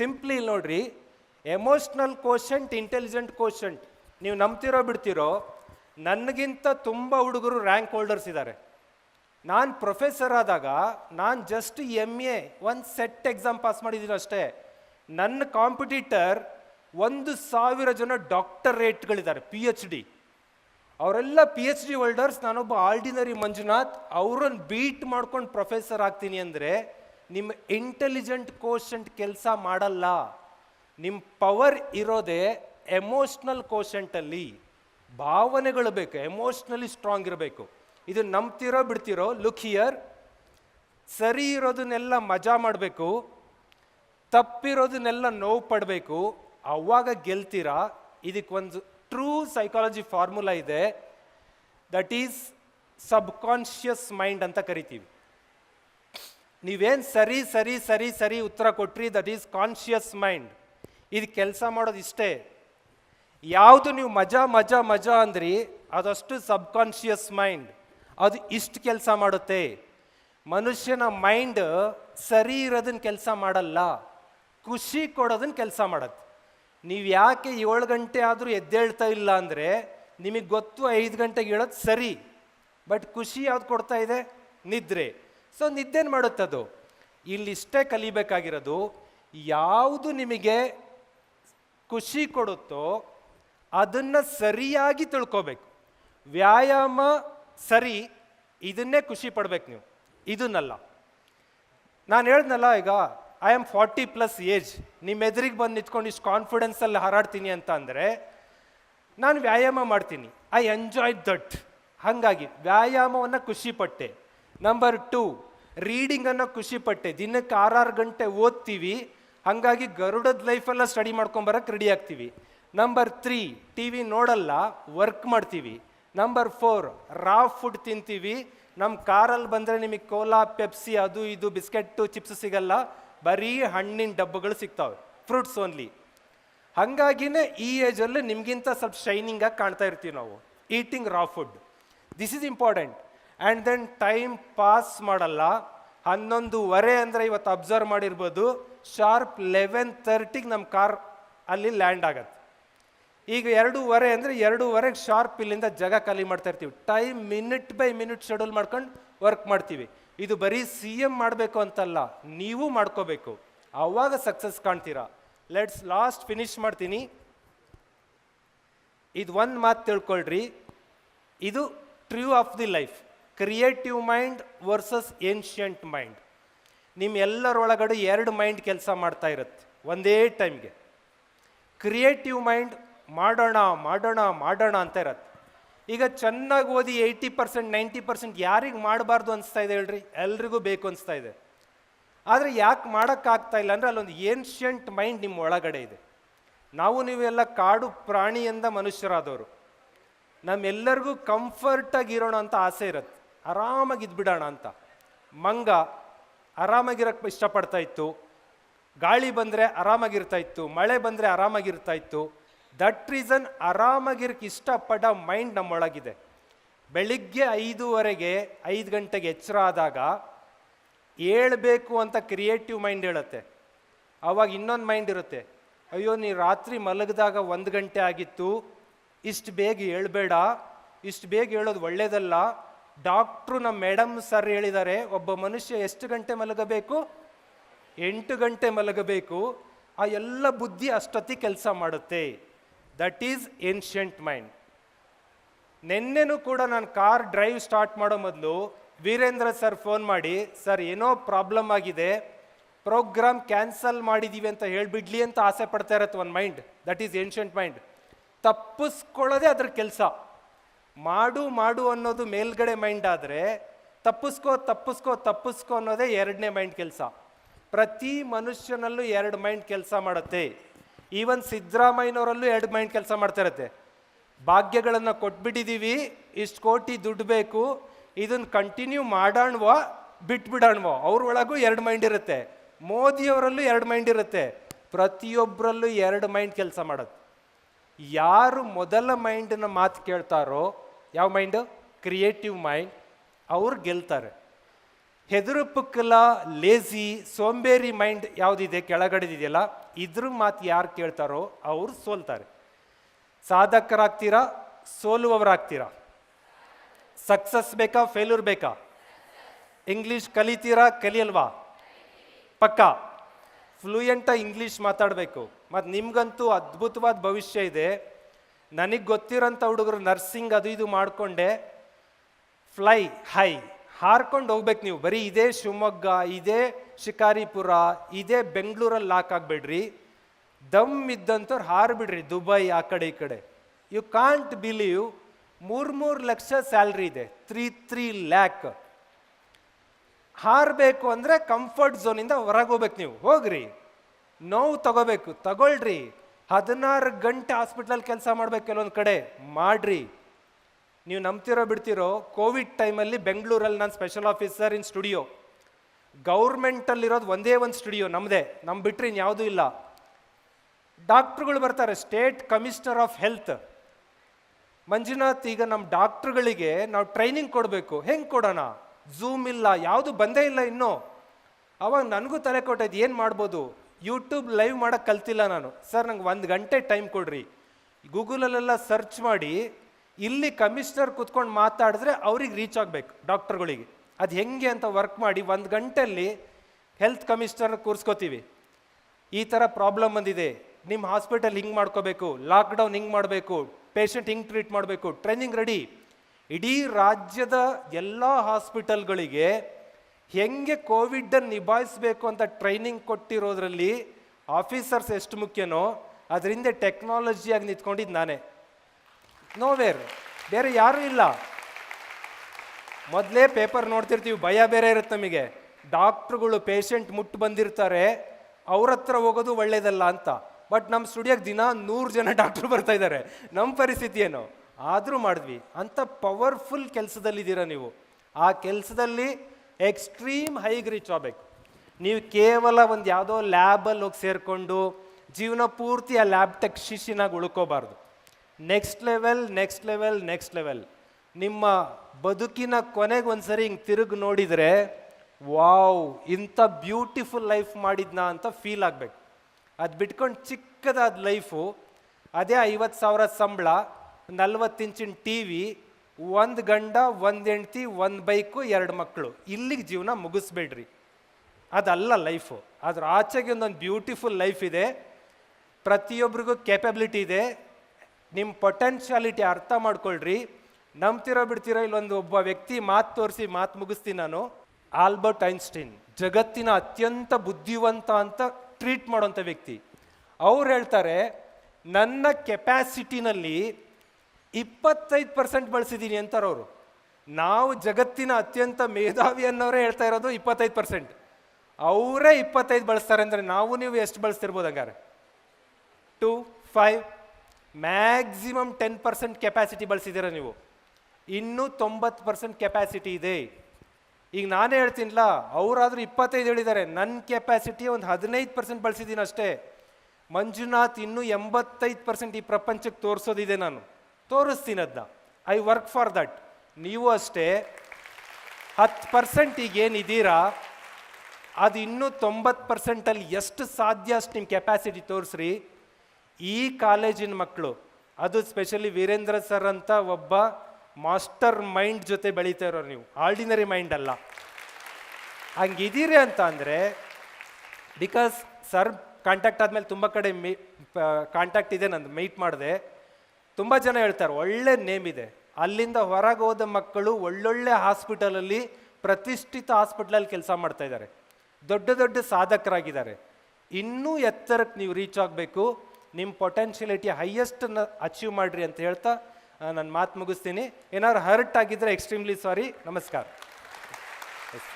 Simply ಇಲ್ಲಿ ನೋಡ್ರಿ emotional quotient intelligent quotient ನೀವು ನಂಬ್ತಿರೋ ಬಿಡ್ತಿರೋ, ನನಗಿಂತ ತುಂಬ ಹುಡುಗರು ರ್ಯಾಂಕ್ ಹೋಲ್ಡರ್ಸ್ ಇದ್ದಾರೆ ನಾನು ಪ್ರೊಫೆಸರ್ ಆದಾಗ, ನಾನು ಜಸ್ಟ್ ಎಂ ಎ ಒಂದು ಸೆಟ್ ಎಕ್ಸಾಮ್ ಪಾಸ್ ಮಾಡಿದ್ದೀನಿ ಅಷ್ಟೇ. ನನ್ನ ಕಾಂಪಿಟೀಟರ್ ಒಂದು ಸಾವಿರ ಜನ ಡಾಕ್ಟರೇಟ್ಗಳಿದ್ದಾರೆ ಪಿ ಎಚ್ ಡಿ ಅವರೆಲ್ಲ ಪಿ ಎಚ್ ಡಿ ಹೋಲ್ಡರ್ಸ್ ನಾನೊಬ್ಬ ಆರ್ಡಿನರಿ ಮಂಜುನಾಥ್ ಅವರನ್ನು ಬೀಟ್ ಮಾಡ್ಕೊಂಡು ಪ್ರೊಫೆಸರ್ ಆಗ್ತೀನಿ ಅಂದರೆ ನಿಮ್ಮ ಇಂಟೆಲಿಜೆಂಟ್ ಕೋಶಂಟ್ ಕೆಲಸ ಮಾಡಲ್ಲ ನಿಮ್ಮ ಪವರ್ ಇರೋದೇ ಎಮೋಷ್ನಲ್ ಕೋಶಂಟಲ್ಲಿ ಭಾವನೆಗಳು ಬೇಕು ಎಮೋಷ್ನಲಿ ಸ್ಟ್ರಾಂಗ್ ಇರಬೇಕು. ಇದು ನಂಬ್ತಿರೋ ಬಿಡ್ತಿರೋ ಲುಕ್ ಹಿಯರ್ ಸರಿ ಇರೋದನ್ನೆಲ್ಲ ಮಜಾ ಮಾಡಬೇಕು, ತಪ್ಪಿರೋದನ್ನೆಲ್ಲ ನೋವು ಪಡಬೇಕು. ಅವಾಗ ಗೆಲ್ತೀರಾ? ಇದಕ್ಕೆ ಒಂದು ಟ್ರೂ ಸೈಕಾಲಜಿ ಫಾರ್ಮುಲಾ ಇದೆ. ದಟ್ ಈಸ್ ಸಬ್ಕಾನ್ಷಿಯಸ್ ಮೈಂಡ್ ಅಂತ ಕರಿತೀವಿ. ನೀವೇನು ಸರಿ ಸರಿ ಸರಿ ಸರಿ ಉತ್ತರ ಕೊಟ್ರಿ ದಟ್ ಈಸ್ ಕಾನ್ಷಿಯಸ್ ಮೈಂಡ್ ಇದು ಕೆಲಸ ಮಾಡೋದು ಇಷ್ಟೇ. ಯಾವುದು ನೀವು ಮಜಾ ಮಜಾ ಮಜಾ ಅಂದ್ರಿ, ಅದಷ್ಟು ಸಬ್ಕಾನ್ಷಿಯಸ್ ಮೈಂಡ್ ಅದು ಇಷ್ಟು ಕೆಲಸ ಮಾಡುತ್ತೆ. ಮನುಷ್ಯನ ಮೈಂಡ್ ಸರಿ ಇರೋದನ್ನ ಕೆಲಸ ಮಾಡಲ್ಲ. ಖುಷಿ ಕೊಡೋದನ್ನ ಕೆಲಸ ಮಾಡತ್ತೆ. ನೀವು ಯಾಕೆ ಏಳು ಗಂಟೆ ಆದರೂ ಎದ್ದೇಳ್ತಾ ಇಲ್ಲ ಅಂದರೆ, ನಿಮಗೆ ಗೊತ್ತು ಐದು ಗಂಟೆಗೆ ಹೇಳೋದು ಸರಿ. ಬಟ್ ಖುಷಿ ಯಾವ್ದು ಕೊಡ್ತಾ ಇದೆ? ನಿದ್ರೆ. ಸೊ ನಿದ್ದೆನ್ ಮಾಡುತ್ತದು? ಇಲ್ಲಿಷ್ಟೇ ಕಲಿಬೇಕಾಗಿರೋದು ಯಾವುದು ನಿಮಗೆ ಖುಷಿ ಕೊಡುತ್ತೋ ಅದನ್ನು ಸರಿಯಾಗಿ ತಿಳ್ಕೊಬೇಕು. ವ್ಯಾಯಾಮ ಸರಿ, ಇದನ್ನೇ ಖುಷಿ ಪಡ್ಬೇಕು ನೀವು. ಇದನ್ನಲ್ಲ. ನಾನು ಹೇಳ್ದನಲ್ಲ ಈಗ I am forty plus age ನಿಮ್ಮ ಎದುರಿಗೆ ಬಂದು ನಿಂತ್ಕೊಂಡು ಇಷ್ಟು ಕಾನ್ಫಿಡೆನ್ಸಲ್ಲಿ ಹಾರಾಡ್ತೀನಿ ಅಂತ ಅಂದರೆ, ನಾನು ವ್ಯಾಯಾಮ ಮಾಡ್ತೀನಿ. ಐ ಎಂಜಾಯ್ ದಟ್ ಹಾಗಾಗಿ ವ್ಯಾಯಾಮವನ್ನು ಖುಷಿಪಟ್ಟೆ ನಂಬರ್ ಟೂ ರೀಡಿಂಗನ್ನು ಖುಷಿಪಟ್ಟೆ. ದಿನಕ್ಕೆ ಆರಾರು ಗಂಟೆ ಓದ್ತೀವಿ. ಹಾಗಾಗಿ ಗರುಡದ ಲೈಫೆಲ್ಲ ಸ್ಟಡಿ ಮಾಡ್ಕೊಂಬರಕ್ಕೆ ರೆಡಿ ಆಗ್ತೀವಿ. ನಂಬರ್ ತ್ರೀ ಟಿ ವಿ ನೋಡಲ್ಲ ವರ್ಕ್ ಮಾಡ್ತೀವಿ. ನಂಬರ್ ಫೋರ್ ರಾ ಫುಡ್ ತಿಂತೀವಿ. ನಮ್ಮ ಕಾರಲ್ಲಿ ಬಂದರೆ ನಿಮಗೆ ಕೋಲಾ ಪೆಪ್ಸಿ ಅದು ಇದು, ಬಿಸ್ಕೆಟ್ಟು ಚಿಪ್ಸ್ ಸಿಗಲ್ಲ. ಬರೀ ಹಣ್ಣಿನ ಡಬ್ಬಗಳು ಸಿಗ್ತಾವೆ. ಫ್ರೂಟ್ಸ್ ಓನ್ಲಿ ಹಾಗಾಗಿನೇ ಈ ಏಜಲ್ಲಿ ನಿಮಗಿಂತ ಸ್ವಲ್ಪ ಶೈನಿಂಗಾಗಿ ಕಾಣ್ತಾ ಇರ್ತೀವಿ ನಾವು. Eating raw food this is important and then time pass ಮಾಡಲ್ಲ ಹನ್ನೊಂದುವರೆ ಅಂದರೆ ಇವತ್ತು ಅಬ್ಸರ್ವ್ ಮಾಡಿರ್ಬೋದು. ಶಾರ್ಪ್ ಲೆವೆನ್ ತರ್ಟಿಗೆ ನಮ್ಮ ಕಾರ್ ಅಲ್ಲಿ ಲ್ಯಾಂಡ್ ಆಗತ್ತೆ. ಈಗ ಎರಡೂವರೆ ಅಂದರೆ ಎರಡೂವರೆಗೆ ಶಾರ್ಪ್ ಇಲ್ಲಿಂದ ಜಾಗ ಖಾಲಿ ಮಾಡ್ತಾ ಇರ್ತೀವಿ. Time minute by minute schedule ಮಾಡ್ಕೊಂಡು ವರ್ಕ್ ಮಾಡ್ತೀವಿ. ಇದು ಬರೀ ಸಿ ಎಂ ಮಾಡಬೇಕು ಅಂತಲ್ಲ, ನೀವು ಮಾಡ್ಕೋಬೇಕು. ಆವಾಗ ಸಕ್ಸಸ್ ಕಾಣ್ತೀರಾ. ಲೆಟ್ಸ್ ಲಾಸ್ಟ್ ಫಿನಿಶ್ ಮಾಡ್ತೀನಿ. ಇದು ಒಂದು ಮಾತು ತಿಳ್ಕೊಳ್ರಿ. ಇದು true of the life creative mind versus ancient mind ನಿಮ್ಮ ಎಲ್ಲರೊಳಗಡೆ ಎರಡು ಮೈಂಡ್ ಕೆಲಸ ಮಾಡ್ತಾ ಇರುತ್ತೆ, ಒಂದೇ ಟೈಮ್ಗೆ ಕ್ರಿಯೇಟಿವ್ ಮೈಂಡ್ ಮಾಡೋಣ ಮಾಡೋಣ ಮಾಡೋಣ ಅಂತ ಇರತ್ತೆ. ಈಗ ಚೆನ್ನಾಗಿ ಓದಿ ಏಯ್ಟಿ ಪರ್ಸೆಂಟ್ ನೈಂಟಿ ಪರ್ಸೆಂಟ್ ಯಾರಿಗೆ ಮಾಡಬಾರ್ದು ಅನಿಸ್ತಾ ಇದೆ ಹೇಳ್ರಿ? ಎಲ್ರಿಗೂ ಬೇಕು ಅನಿಸ್ತಾ ಇದೆ. ಆದರೆ ಯಾಕೆ ಮಾಡೋಕ್ಕಾಗ್ತಾ ಇಲ್ಲ ಅಂದರೆ ಅಲ್ಲೊಂದು ಏನ್ಷಿಯಂಟ್ ಮೈಂಡ್ ನಿಮ್ಮ ಒಳಗಡೆ ಇದೆ. ನಾವು ನೀವೆಲ್ಲ ಕಾಡು ಪ್ರಾಣಿಯಿಂದ ಮನುಷ್ಯರಾದವರು. ನಮ್ಮೆಲ್ಲರಿಗೂ ಕಂಫರ್ಟಾಗಿ ಇರೋಣ ಅಂತ ಆಸೆ ಇರುತ್ತೆ. ಆರಾಮಾಗಿ ಇದ್ಬಿಡೋಣ ಅಂತ. ಮಂಗ ಆರಾಮಾಗಿರೋಕ್ಕೆ ಇಷ್ಟಪಡ್ತಾ ಇತ್ತು. ಗಾಳಿ ಬಂದರೆ ಆರಾಮಾಗಿರ್ತಾ ಇತ್ತು. ಮಳೆ ಬಂದರೆ ಆರಾಮಾಗಿರ್ತಾ ಇತ್ತು. ದಟ್ ರೀಸನ್ ಆರಾಮಾಗಿರಕ್ಕೆ ಇಷ್ಟಪಡೋ ಮೈಂಡ್ ನಮ್ಮೊಳಗಿದೆ. ಬೆಳಿಗ್ಗೆ ಐದೂವರೆಗೆ ಐದು ಗಂಟೆಗೆ ಎಚ್ಚರ ಆದಾಗ ಏಳಬೇಕು ಅಂತ ಕ್ರಿಯೇಟಿವ್ ಮೈಂಡ್ ಹೇಳುತ್ತೆ. ಆವಾಗ ಇನ್ನೊಂದು ಮೈಂಡ್ ಇರುತ್ತೆ. ಅಯ್ಯೋ, ನೀ ರಾತ್ರಿ ಮಲಗಿದಾಗ ಒಂದು ಗಂಟೆ ಆಗಿತ್ತು. ಇಷ್ಟು ಬೇಗ ಹೇಳಬೇಡ ಇಷ್ಟು ಬೇಗ ಹೇಳೋದು ಒಳ್ಳೇದಲ್ಲ. ಡಾಕ್ಟ್ರು ನಮ್ಮ ಮೇಡಮ್ ಸರ್ ಹೇಳಿದ್ದಾರೆ ಒಬ್ಬ ಮನುಷ್ಯ ಎಷ್ಟು ಗಂಟೆ ಮಲಗಬೇಕು? ಎಂಟು ಗಂಟೆ ಮಲಗಬೇಕು. ಆ ಎಲ್ಲ ಬುದ್ಧಿ ಅಷ್ಟೊತ್ತಿ ಕೆಲಸ ಮಾಡುತ್ತೆ. ದಟ್ ಈಸ್ ಏನ್ಷಿಯಂಟ್ ಮೈಂಡ್ ನಿನ್ನೆನೂ ಕೂಡ ನಾನು ಕಾರ್ ಡ್ರೈವ್ ಸ್ಟಾರ್ಟ್ ಮಾಡೋ ಮೊದಲು ವೀರೇಂದ್ರ ಸರ್ ಫೋನ್ ಮಾಡಿ, ಸರ್, ಏನೋ ಪ್ರಾಬ್ಲಮ್ ಆಗಿದೆ. ಪ್ರೋಗ್ರಾಮ್ ಕ್ಯಾನ್ಸಲ್ ಮಾಡಿದ್ದೀವಿ ಅಂತ ಹೇಳಿಬಿಡ್ಲಿ ಅಂತ ಆಸೆ ಪಡ್ತಾ ಇರತ್ತೆ ಒಂದು mind that is ancient mind ತಪ್ಪಿಸ್ಕೊಳ್ಳೋದೇ ಅದ್ರ ಕೆಲಸ. ಮಾಡು ಮಾಡು ಅನ್ನೋದು ಮೇಲ್ಗಡೆ ಮೈಂಡ್ ಆದರೆ ತಪ್ಪಿಸ್ಕೋ ತಪ್ಪಿಸ್ಕೋ ತಪ್ಪಿಸ್ಕೋ ಅನ್ನೋದೇ ಎರಡನೇ ಮೈಂಡ್ ಕೆಲಸ. ಪ್ರತಿ ಮನುಷ್ಯನಲ್ಲೂ ಎರಡು ಮೈಂಡ್ ಕೆಲಸ ಮಾಡುತ್ತೆ. ಈವನ್ ಸಿದ್ದರಾಮಯ್ಯನವರಲ್ಲೂ ಎರಡು ಮೈಂಡ್ ಕೆಲಸ ಮಾಡ್ತಾ ಇರುತ್ತೆ. ಭಾಗ್ಯಗಳನ್ನು ಕೊಟ್ಬಿಟ್ಟಿದ್ದೀವಿ ಇಷ್ಟು ಕೋಟಿ ದುಡ್ಡು ಬೇಕು ಇದನ್ನು ಕಂಟಿನ್ಯೂ ಮಾಡೋಣವೋ, ಬಿಟ್ಬಿಡೋಣವೋ. ಅವ್ರ ಒಳಗೂ ಎರಡು ಮೈಂಡ್ ಇರುತ್ತೆ. ಮೋದಿಯವರಲ್ಲೂ ಎರಡು ಮೈಂಡ್ ಇರುತ್ತೆ. ಪ್ರತಿಯೊಬ್ಬರಲ್ಲೂ ಎರಡು ಮೈಂಡ್ ಕೆಲಸ ಮಾಡೋದು. ಯಾರು ಮೊದಲ ಮೈಂಡ್ನ ಮಾತು ಕೇಳ್ತಾರೋ, ಯಾವ ಮೈಂಡ್? Creative mind. ಅವ್ರು ಗೆಲ್ತಾರೆ. ಹೆದರು ಪುಕ್ಕಲ ಲೇಜಿ, ಸೋಂಬೇರಿ ಮೈಂಡ್ ಯಾವುದಿದೆ, ಕೆಳಗಡೆದಿದೆಯಲ್ಲ, ಇದ್ರ ಮಾತು ಯಾರು ಕೇಳ್ತಾರೋ, ಅವರು ಸೋಲ್ತಾರೆ. ಸಾಧಕರಾಗ್ತೀರಾ? ಸೋಲುವವರಾಗ್ತೀರಾ? ಸಕ್ಸಸ್ ಬೇಕಾ, ಫೇಲ್ಯೂರ್ ಬೇಕಾ? ಇಂಗ್ಲೀಷ್ ಕಲಿತೀರಾ, ಕಲಿಯಲ್ವಾ? ಪಕ್ಕಾ? ಫ್ಲೂಯೆಂಟಾಗಿ ಇಂಗ್ಲೀಷ್ ಮಾತಾಡಬೇಕು. ಮತ್ತು ನಿಮಗಂತೂ ಅದ್ಭುತವಾದ ಭವಿಷ್ಯ ಇದೆ. ನನಗೆ ಗೊತ್ತಿರೋಂಥ ಹುಡುಗರು ನರ್ಸಿಂಗ್ ಅದು ಇದು ಮಾಡಿಕೊಂಡೆ. ಫ್ಲೈ, ಹೈ, ಹಾರ್ಕೊಂಡು ಹೋಗ್ಬೇಕು ನೀವು. ಬರೀ ಇದೇ ಶಿವಮೊಗ್ಗ, ಇದೇ ಶಿಕಾರಿಪುರ, ಇದೇ ಬೆಂಗಳೂರಲ್ಲಿ ಲಾಕ್ ಆಗಬೇಡ್ರಿ. ದಮ್ ಇದ್ದಂಥವ್ರು ಹಾರ್ಬಿಡ್ರಿ, ದುಬೈ, ಆ ಕಡೆ ಈ ಕಡೆ. ಯು ಕಾಂಟ್ ಬಿಲೀವ್ ಮೂರು ಮೂರು ಲಕ್ಷ ಸ್ಯಾಲ್ರಿ ಇದೆ. Three three lakh. ಹಾರಬೇಕು ಅಂದರೆ ಕಂಫರ್ಟ್ ಝೋನಿಂದ ಹೊರಗೆ ಹೋಗ್ಬೇಕು ನೀವು. ಹೋಗ್ರಿ. ನೋವು ತಗೋಬೇಕು, ತಗೊಳ್ರಿ. ಹದಿನಾರು ಗಂಟೆ ಹಾಸ್ಪಿಟ್ಲಲ್ಲಿ ಕೆಲಸ ಮಾಡ್ಬೇಕು ಕೆಲವೊಂದು ಕಡೆ, ಮಾಡ್ರಿ. ನೀವು ನಂಬ್ತಿರೋ ಬಿಡ್ತಿರೋ, ಕೋವಿಡ್ ಟೈಮಲ್ಲಿ ಬೆಂಗಳೂರಲ್ಲಿ ನಾನು ಸ್ಪೆಷಲ್ ಆಫೀಸರ್ ಇನ್ ಸ್ಟುಡಿಯೋ. ಗೌರ್ಮೆಂಟಲ್ಲಿರೋದು ಒಂದೇ ಒಂದು ಸ್ಟುಡಿಯೋ ನಮ್ಮದೇ ನಮ್ಮ ಬಿಟ್ಟರೆ ಇನ್ಯಾವುದೂ ಇಲ್ಲ. ಡಾಕ್ಟ್ರುಗಳು ಬರ್ತಾರೆ, state commissioner of health. Manjunath, ಈಗ ನಮ್ಮ ಡಾಕ್ಟ್ರುಗಳಿಗೆ ನಾವು ಟ್ರೈನಿಂಗ್ ಕೊಡಬೇಕು. ಹೆಂಗೆ ಕೊಡೋಣ? ಝೂಮ್ ಇಲ್ಲ, ಯಾವುದು ಬಂದೇ ಇಲ್ಲ ಇನ್ನೂ. ಅವಾಗ ನನಗೂ ತಲೆ ಕೊಟ್ಟೈದು ಏನು ಮಾಡ್ಬೋದು? ಯೂಟ್ಯೂಬ್ ಲೈವ್ ಮಾಡೋಕ್ಕೆ ಕಲ್ತಿಲ್ಲ ನಾನು. ಸರ್ ನಂಗೆ ಒಂದು ಗಂಟೆ ಟೈಮ್ ಕೊಡ್ರಿ. ಗೂಗಲಲ್ಲೆಲ್ಲ ಸರ್ಚ್ ಮಾಡಿ, ಇಲ್ಲಿ ಕಮಿಷನರ್ ಕುತ್ಕೊಂಡು ಮಾತಾಡಿದ್ರೆ ಅವ್ರಿಗೆ ರೀಚ್ ಆಗಬೇಕು ಡಾಕ್ಟರ್ಗಳಿಗೆ ಅದು ಹೆಂಗೆ ಅಂತ ವರ್ಕ್ ಮಾಡಿ ಒಂದು ಗಂಟೆಯಲ್ಲಿ ಹೆಲ್ತ್ ಕಮಿಷನರ್ ಕೂರಿಸ್ಕೋತೀವಿ. ಈ ಥರ ಪ್ರಾಬ್ಲಮ್ ಬಂದಿದೆ. ನಿಮ್ಮ ಹಾಸ್ಪಿಟಲ್ ಹಿಂಗೆ ಮಾಡ್ಕೋಬೇಕು ಲಾಕ್ಡೌನ್ ಹಿಂಗೆ ಮಾಡಬೇಕು ಪೇಷಂಟ್ ಹಿಂಗೆ ಟ್ರೀಟ್ ಮಾಡಬೇಕು ಟ್ರೈನಿಂಗ್ ರೆಡಿ ಇಡೀ ರಾಜ್ಯದ ಎಲ್ಲ ಹಾಸ್ಪಿಟಲ್ಗಳಿಗೆ ಹೆಂಗೆ ಕೋವಿಡನ್ನು ನಿಭಾಯಿಸಬೇಕು ಅಂತ ಟ್ರೈನಿಂಗ್ ಕೊಟ್ಟಿರೋದ್ರಲ್ಲಿ ಆಫೀಸರ್ಸ್ ಎಷ್ಟು ಮುಖ್ಯನೋ ಅದರಿಂದ ಟೆಕ್ನಾಲಜಿಯಾಗಿ ನಿಂತ್ಕೊಂಡಿದ್ದು ನಾನೇ. ನೋವೇರ್ ಬೇರೆ ಯಾರೂ ಇಲ್ಲ. ಮೊದಲೇ ಪೇಪರ್ ನೋಡ್ತಿರ್ತೀವಿ, ಭಯ ಬೇರೆ ಇರುತ್ತೆ ನಮಗೆ. ಡಾಕ್ಟ್ರುಗಳು, ಪೇಷಂಟ್ ಮುಟ್ಟು ಬಂದಿರ್ತಾರೆ, ಅವ್ರ ಹತ್ರ ಹೋಗೋದು ಒಳ್ಳೇದಲ್ಲ ಅಂತ. ಬಟ್ ನಮ್ಮ ಸ್ಟುಡಿಯೋಗೆ ದಿನ ನೂರು ಜನ ಡಾಕ್ಟ್ರು ಬರ್ತಾ ಇದ್ದಾರೆ ನಮ್ಮ ಪರಿಸ್ಥಿತಿ ಏನು? ಆದರೂ ಮಾಡಿದ್ವಿ. ಅಂಥ ಪವರ್ಫುಲ್ ಕೆಲಸದಲ್ಲಿದ್ದೀರ ನೀವು? ಆ ಕೆಲಸದಲ್ಲಿ ಎಕ್ಸ್ಟ್ರೀಮ್ ಹೈಗ್ ರೀಚ್ ಆಗಬೇಕು ನೀವು ಕೇವಲ ಒಂದು ಯಾವುದೋ ಲ್ಯಾಬಲ್ಲಿ ಹೋಗಿ ಸೇರಿಕೊಂಡು ಜೀವನ ಪೂರ್ತಿ ಆ ಲ್ಯಾಬ್ ಟೆಕ್ ಶಿಶಿನಾಗ ಉಳ್ಕೋಬಾರ್ದು. Next level next level next level ನಿಮ್ಮ ಬದುಕಿನ ಕೊನೆಗೆ ಒಂದ್ಸರಿ ಹಿಂಗೆ ತಿರುಗಿ ನೋಡಿದರೆ, ವಾವ್, ಇಂಥ ಬ್ಯೂಟಿಫುಲ್ ಲೈಫ್ ಮಾಡಿದ್ನಾ ಅಂತ ಫೀಲ್ ಆಗಬೇಕು. ಅದು ಬಿಟ್ಕೊಂಡು ಚಿಕ್ಕದಾದ ಲೈಫು ಅದೇ ಐವತ್ತು ಸಾವಿರ ಸಂಬಳ ನಲ್ವತ್ತು ಇಂಚಿನ ಟಿ ವಿ ಒಂದು ಗಂಡ, ಒಂದು ಹೆಂಡ್ತಿ, ಒಂದು ಬೈಕು, ಎರಡು ಮಕ್ಕಳು ಇಲ್ಲಿಗೆ ಜೀವನ ಮುಗಿಸ್ಬೇಡ್ರಿ. ಅದಲ್ಲ ಲೈಫು. ಅದ್ರ ಆಚೆಗೆ ಒಂದೊಂದು ಬ್ಯೂಟಿಫುಲ್ ಲೈಫ್ ಇದೆ. ಪ್ರತಿಯೊಬ್ಬರಿಗೂ ಕೆಪಬಿಲಿಟಿ ಇದೆ. ನಿಮ್ಮ ಪೊಟೆನ್ಷಿಯಾಲಿಟಿ ಅರ್ಥ ಮಾಡ್ಕೊಳ್ರಿ. ನಂಬ್ತಿರೋ ಬಿಡ್ತಿರೋ ಇಲ್ಲೊಂದು ಒಬ್ಬ ವ್ಯಕ್ತಿ ಮಾತು ತೋರಿಸಿ, ಮಾತು ಮುಗಿಸ್ತೀನಿ ನಾನು. ಆಲ್ಬರ್ಟ್ ಐನ್ಸ್ಟೀನ್, ಜಗತ್ತಿನ ಅತ್ಯಂತ ಬುದ್ಧಿವಂತ ಅಂತ ಟ್ರೀಟ್ ಮಾಡೋಂಥ ವ್ಯಕ್ತಿ. ಅವ್ರು ಹೇಳ್ತಾರೆ, ನನ್ನ ಕೆಪ್ಯಾಸಿಟಿನಲ್ಲಿ ಇಪ್ಪತ್ತೈದು ಪರ್ಸೆಂಟ್ ಬಳಸಿದ್ದೀನಿ ಅಂತಾರೆ ಅವರು. ನಾವು ಜಗತ್ತಿನ ಅತ್ಯಂತ ಮೇಧಾವಿ ಅನ್ನೋರೇ ಹೇಳ್ತಾ ಇರೋದು ಇಪ್ಪತ್ತೈದು ಪರ್ಸೆಂಟ್ ಅವರೇ ಇಪ್ಪತ್ತೈದು ಬಳಸ್ತಾರೆ ಅಂದರೆ ನಾವು ನೀವು ಎಷ್ಟು ಬಳಸ್ತಿರ್ಬೋದು ಹಂಗಾರೆ? Two five maximum ten percent capacity ಬಳಸಿದ್ದೀರ ನೀವು? ಇನ್ನೂ ತೊಂಬತ್ತು ಪರ್ಸೆಂಟ್ ಕೆಪಾಸಿಟಿ ಇದೆ. ಈಗ ನಾನೇ ಹೇಳ್ತೀನಿಲ್ಲ ಅವರಾದರೂ ಇಪ್ಪತ್ತೈದು ಹೇಳಿದ್ದಾರೆ. ನನ್ನ ಕೆಪಾಸಿಟಿ ಒಂದು ಹದಿನೈದು ಪರ್ಸೆಂಟ್ ಬಳಸಿದ್ದೀನಿ ಅಷ್ಟೇ. ಮಂಜುನಾಥ್ ಇನ್ನೂ ಎಂಬತ್ತೈದು ಪರ್ಸೆಂಟ್ ಈ ಪ್ರಪಂಚಕ್ಕೆ ತೋರಿಸೋದಿದೆ ನಾನು. ತೋರಿಸ್ತೀನಿ ಅದನ್ನ ಐ ವರ್ಕ್ ಫಾರ್ ದಟ್ ನೀವು ಅಷ್ಟೇ ಹತ್ತು ಪರ್ಸೆಂಟ್ ಈಗೇನಿದ್ದೀರಾ ಅದು ಇನ್ನೂ ತೊಂಬತ್ತು ಪರ್ಸೆಂಟಲ್ಲಿ ಎಷ್ಟು ಸಾಧ್ಯ ಅಷ್ಟು ನಿಮ್ಮ ಕೆಪಾಸಿಟಿ ತೋರಿಸ್ರಿ. ಈ ಕಾಲೇಜಿನ ಮಕ್ಕಳು ಅದು ಸ್ಪೆಷಲಿ ವೀರೇಂದ್ರ ಸರ್ ಅಂತ ಒಬ್ಬ ಮಾಸ್ಟರ್ ಮೈಂಡ್ ಜೊತೆ ಬೆಳೀತಾ ಇರೋರು ನೀವು. ಆರ್ಡಿನರಿ ಮೈಂಡ್ ಅಲ್ಲ. ಹಂಗಿದ್ದೀರಿ ಅಂತ ಅಂದರೆ ಬಿಕಾಸ್ ಸರ್ ಕಾಂಟ್ಯಾಕ್ಟ್ ಆದಮೇಲೆ ತುಂಬ ಕಡೆ ಮೀ ಕಾಂಟ್ಯಾಕ್ಟ್ ಇದೆ ನಂದು ಮೀಟ್ ಮಾಡಿದೆ. ತುಂಬ ಜನ ಹೇಳ್ತಾರೆ, ಒಳ್ಳೆ ನೇಮ್ ಇದೆ. ಅಲ್ಲಿಂದ ಹೊರಗೆ ಹೋದ ಮಕ್ಕಳು ಒಳ್ಳೊಳ್ಳೆ ಹಾಸ್ಪಿಟಲಲ್ಲಿ ಪ್ರತಿಷ್ಠಿತ ಹಾಸ್ಪಿಟ್ಲಲ್ಲಿ ಕೆಲಸ ಮಾಡ್ತಾ ಇದ್ದಾರೆ. ದೊಡ್ಡ ದೊಡ್ಡ ಸಾಧಕರಾಗಿದ್ದಾರೆ. ಇನ್ನೂ ಎತ್ತರಕ್ಕೆ ನೀವು ರೀಚ್ ಆಗಬೇಕು. ನಿಮ್ಮ ಪೊಟೆನ್ಷಿಯಲಿಟಿ ಹೈಯೆಸ್ಟನ್ನು ಅಚೀವ್ ಮಾಡಿರಿ ಅಂತ ಹೇಳ್ತಾ ನಾನು ಮಾತು ಮುಗಿಸ್ತೀನಿ. ಏನಾದ್ರು ಹರ್ಟ್ ಆಗಿದ್ದರೆ ಎಕ್ಸ್ಟ್ರೀಮ್ಲಿ ಸಾರಿ ನಮಸ್ಕಾರ. ಎಸ್